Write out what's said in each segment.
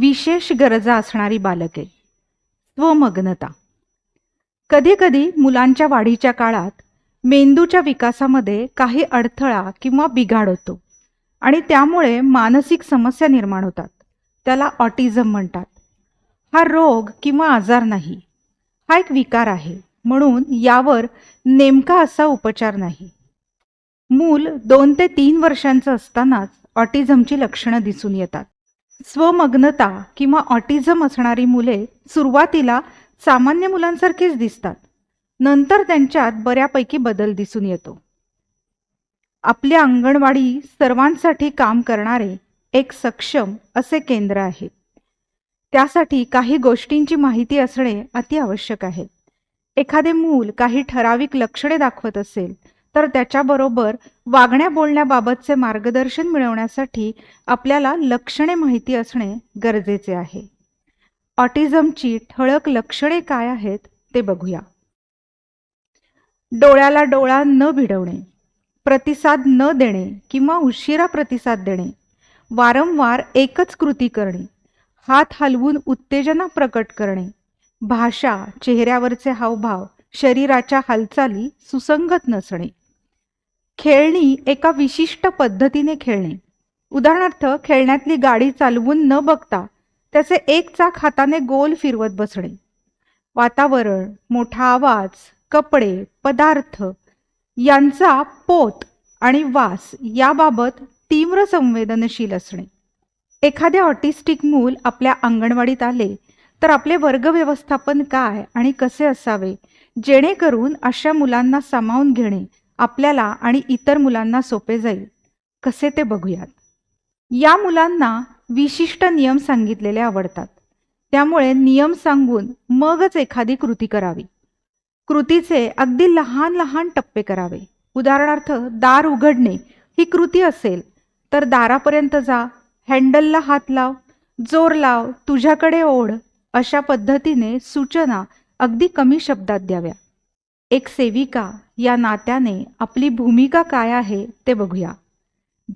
विशेष गरजा असणारी बालके. स्वमग्नता. कधीकधी मुलांच्या वाढीच्या काळात मेंदूच्या विकासामध्ये काही अडथळा किंवा बिघाड होतो आणि त्यामुळे मानसिक समस्या निर्माण होतात. त्याला ऑटिझम म्हणतात. हा रोग किंवा आजार नाही. हा एक विकार आहे. म्हणून यावर नेमका असा उपचार नाही. मूल दोन ते तीन वर्षांचं असतानाच ऑटिझमची लक्षणं दिसून येतात. स्वमग्नता किंवा ऑटिझम असणारी मुले सुरुवातीला सामान्य मुलांसारखीच दिसतात. नंतर त्यांच्यात बऱ्यापैकी बदल दिसून येतो. आपल्या अंगणवाडी सर्वांसाठी काम करणारे एक सक्षम असे केंद्र आहे. त्यासाठी काही गोष्टींची माहिती असणे अति आवश्यक आहे. एखादे मूल काही ठराविक लक्षणे दाखवत असेल तर त्याच्याबरोबर वागण्या बोलण्याबाबतचे मार्गदर्शन मिळवण्यासाठी आपल्याला लक्षणे माहिती असणे गरजेचे आहे. ऑटिझमची ठळक लक्षणे काय आहेत ते बघूया. डोळ्याला डोळा न भिडवणे प्रतिसाद न देणे किंवा उशिरा प्रतिसाद देणे वारंवार एकच कृती करणे हात हलवून उत्तेजना प्रकट करणे भाषा चेहऱ्यावरचे हावभाव शरीराच्या हालचाली सुसंगत नसणे खेळणी एका विशिष्ट पद्धतीने खेळणे. उदाहरणार्थ खेळण्यातली गाडी चालवून न बघता त्याचे एक चाक हाताने गोल फिरवत बसणे. वातावरण मोठा आवाज कपडे पदार्थ यांचा पोत आणि वास याबाबत तीव्र संवेदनशील असणे. एखादे ऑटिस्टिक मूल आपल्या अंगणवाडीत आले तर आपले वर्ग व्यवस्थापन काय आणि कसे असावे जेणेकरून अशा मुलांना सामावून घेणे आपल्याला आणि इतर मुलांना सोपे जाईल. कसे ते बघूयात. या मुलांना विशिष्ट नियम सांगितलेले आवडतात. त्यामुळे नियम सांगून मगच एखादी कृती करावी. कृतीचे अगदी लहान लहान टप्पे करावे. उदाहरणार्थ दार उघडणे ही कृती असेल तर दारापर्यंत जा हँडलला हात लाव जोर लाव तुझ्याकडे ओढ अशा पद्धतीने सूचना अगदी कमी शब्दात द्याव्या. एक सेविका या नात्याने आपली भूमिका काय आहे ते बघूया.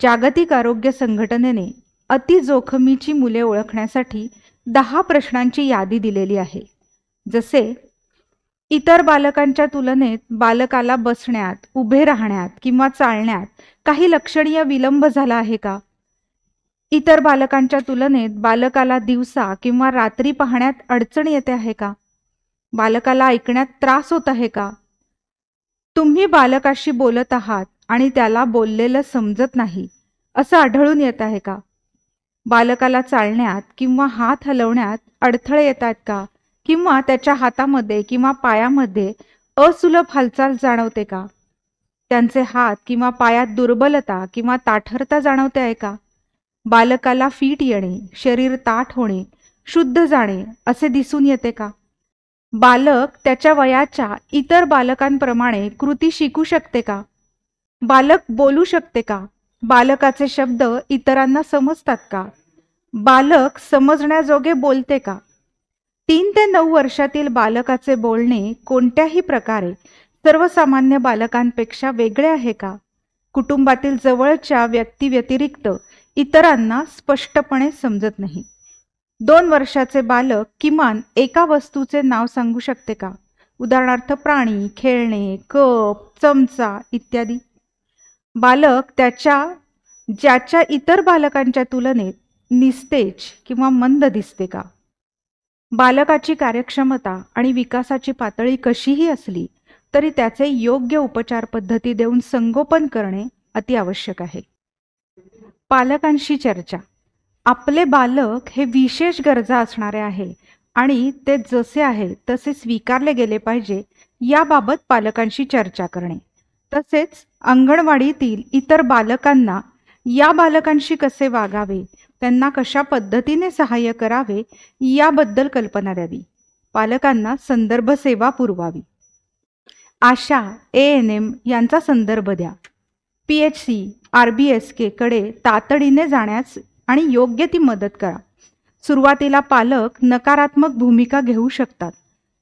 जागतिक आरोग्य संघटनेने अति जोखमीची मुले ओळखण्यासाठी दहा प्रश्नांची यादी दिलेली आहे. जसे इतर बालकांच्या तुलनेत बालकाला बसण्यात उभे राहण्यात किंवा चालण्यात काही लक्षणीय विलंब झाला आहे का? इतर बालकांच्या तुलनेत बालकाला दिवसा किंवा रात्री पाहण्यात अडचण येते आहे का? बालकाला ऐकण्यात त्रास होत आहे का? तुम्ही बालकाशी बोलत आहात आणि त्याला बोललेलं समजत नाही असं आढळून येत आहे का? बालकाला चालण्यात किंवा हात हलवण्यात अडथळे येतात का? किंवा त्याच्या हातामध्ये किंवा पायामध्ये असुलभ हालचाल जाणवते का? त्यांचे हात किंवा पायात दुर्बलता किंवा ताठरता जाणवते आहे का? बालकाला फीट येणे शरीर ताठ होणे शुद्ध जाणे असे दिसून येते का? बालक त्याच्या वयाच्या इतर बालकांप्रमाणे कृती शिकू शकते का? बालक बोलू शकते का? बालकाचे शब्द इतरांना समजतात का? बालक समजण्याजोगे बोलते का? तीन ते नऊ वर्षातील बालकाचे बोलणे कोणत्याही प्रकारे सर्वसामान्य बालकांपेक्षा वेगळे आहे का? कुटुंबातील जवळच्या व्यक्तीव्यतिरिक्त इतरांना स्पष्टपणे समजत नाही. दोन वर्षाचे बालक किमान एका वस्तूचे नाव सांगू शकते का? उदाहरणार्थ प्राणी खेळणे कप चमचा इत्यादी. बालक त्याच्या ज्याच्या इतर बालकांच्या तुलनेत निस्तेज किंवा मंद दिसते का? बालकाची कार्यक्षमता आणि विकासाची पातळी कशीही असली तरी त्याचे योग्य उपचार पद्धती देऊन संगोपन करणे अति आवश्यक आहे. पालकांशी चर्चा. आपले बालक हे विशेष गरजा असणारे आहे आणि ते जसे आहे तसे स्वीकारले गेले पाहिजे याबाबत पालकांशी चर्चा करणे. तसेच अंगणवाडीतील इतर बालकांना या बालकांशी कसे वागावे त्यांना कशा पद्धतीने सहाय्य करावे याबद्दल कल्पना द्यावी. पालकांना संदर्भ सेवा पुरवावी. आशा ए एन एम यांचा संदर्भ द्या. P H C R B S केकडे तातडीने जाण्यास आणि योग्य ती मदत करा. सुरुवातीला पालक नकारात्मक भूमिका घेऊ शकतात.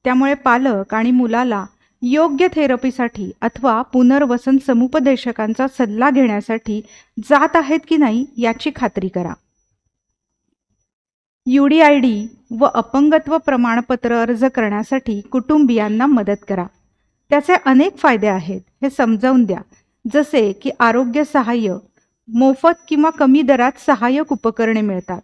त्यामुळे पालक आणि मुलाला योग्य थेरपीसाठी अथवा पुनर्वसन समुपदेशकांचा सल्ला घेण्यासाठी जात आहेत की नाही याची खात्री करा. यू डी डी व अपंगत्व प्रमाणपत्र अर्ज करण्यासाठी कुटुंबियांना मदत करा. त्याचे अनेक फायदे आहेत हे समजावून द्या. जसे की आरोग्य सहाय्य मोफत किंवा कमी दरात सहाय्यक उपकरणे मिळतात.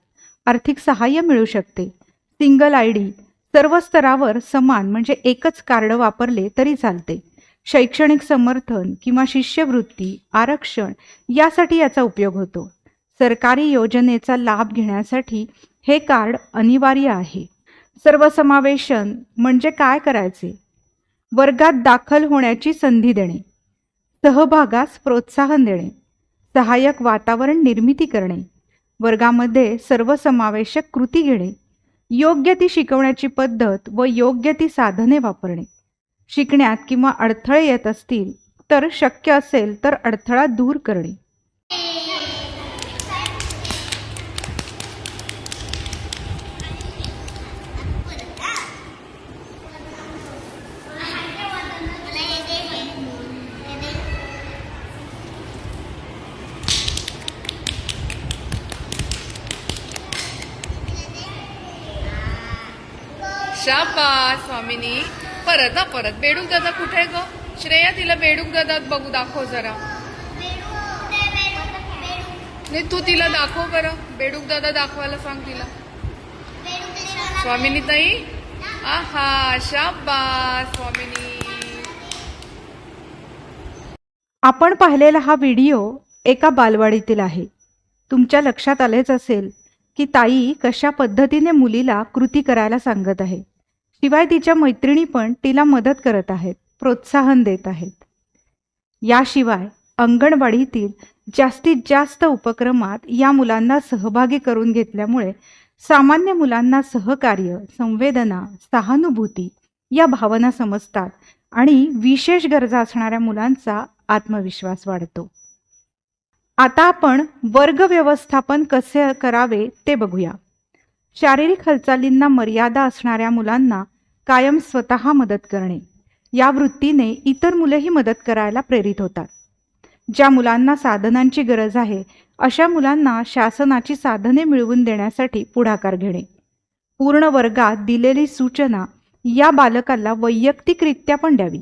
आर्थिक सहाय्य मिळू शकते. सिंगल आय डी सर्व स्तरावर समान म्हणजे एकच कार्ड वापरले तरी चालते. शैक्षणिक समर्थन किंवा शिष्यवृत्ती आरक्षण यासाठी याचा उपयोग होतो. सरकारी योजनेचा लाभ घेण्यासाठी हे कार्ड अनिवार्य आहे. सर्वसमावेशन म्हणजे काय करायचे? वर्गात दाखल होण्याची संधी देणे. सहभागास प्रोत्साहन देणे. सहाय्यक वातावरण निर्मिती करणे वर्गामध्ये सर्वसमावेशक कृती घेणे योग्य ती शिकवण्याची पद्धत व योग्य ती साधने वापरणे. शिकण्यात किंवा अडथळे येत असतील तर शक्य असेल तर अडथळा दूर करणे. शाबास स्वामिनी परत हा परत बेडूक दादा कुठे आहे ग? श्रेया तिला बेडूक दादा बघू दाखव जरा. नाही तू तिला दाखव बरं. बेडूक दादा दाखवायला सांग तिला. स्वामिनी ताई? आहा शाबास स्वामिनी. आपण पाहिलेला हा व्हिडिओ एका बालवाडीतील आहे. तुमच्या लक्षात आलेच असेल की ताई कशा पद्धतीने मुलीला कृती करायला सांगत आहे. शिवाय तिच्या मैत्रिणी पण तिला मदत करत आहेत प्रोत्साहन देत आहेत. याशिवाय अंगणवाडीतील जास्तीत जास्त उपक्रमात या मुलांना सहभागी करून घेतल्यामुळे सामान्य मुलांना सहकार्य संवेदना सहानुभूती या भावना समजतात आणि विशेष गरजा असणाऱ्या मुलांचा आत्मविश्वास वाढतो. आता आपण वर्ग व्यवस्थापन कसे करावे ते बघूया. शारीरिक हालचालींना मर्यादा असणाऱ्या मुलांना कायम स्वतः मदत करणे. या वृत्तीने इतर मुलेही मदत करायला प्रेरित होतात. ज्या मुलांना साधनांची गरज आहे अशा मुलांना शासनाची साधने मिळवून देण्यासाठी पुढाकार घेणे. पूर्ण वर्गात दिलेली सूचना या बालकाला वैयक्तिकरित्या पण द्यावी.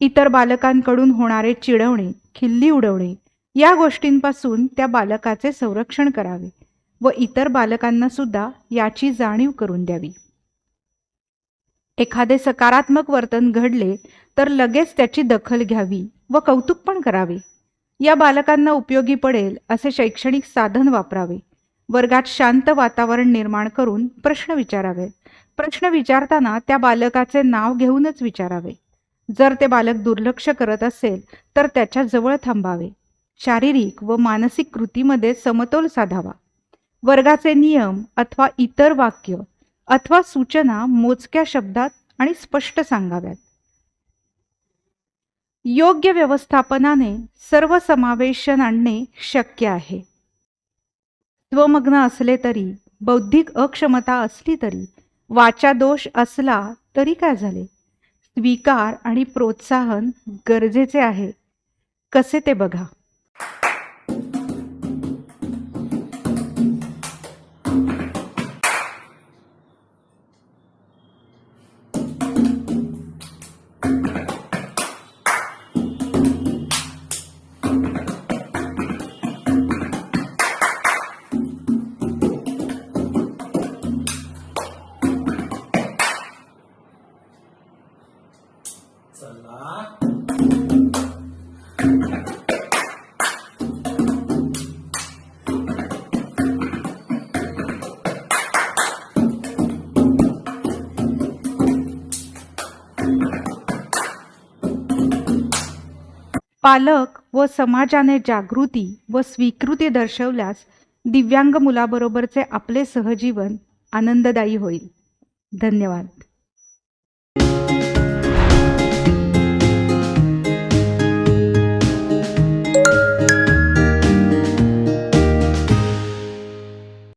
इतर बालकांकडून होणारे चिडवणे खिल्ली उडवणे या गोष्टींपासून त्या बालकाचे संरक्षण करावे व इतर बालकांना सुद्धा याची जाणीव करून द्यावी. एखादे सकारात्मक वर्तन घडले तर लगेच त्याची दखल घ्यावी व कौतुक पण करावे. या बालकांना उपयोगी पडेल असे शैक्षणिक साधन वापरावे. वर्गात शांत वातावरण निर्माण करून प्रश्न विचारावे. प्रश्न विचारताना त्या बालकाचे नाव घेऊनच विचारावे. जर ते बालक दुर्लक्ष करत असेल तर त्याच्याजवळ थांबावे. शारीरिक व मानसिक कृतीमध्ये समतोल साधावा. वर्गाचे नियम अथवा इतर वाक्य अथवा सूचना मोजक्या शब्दात आणि स्पष्ट सांगाव्यात. योग्य व्यवस्थापनाने सर्व समावेशन आणणे शक्य आहे. स्वमग्न असले तरी बौद्धिक अक्षमता असली तरी वाचा दोष असला तरी काय झाले? स्वीकार आणि प्रोत्साहन गरजेचे आहे. कसे ते बघा. पालक व समाजाने जागृती व स्वीकृती दर्शवल्यास दिव्यांग मुलाबरोबरचे आपले सहजीवन आनंददायी होईल. धन्यवाद.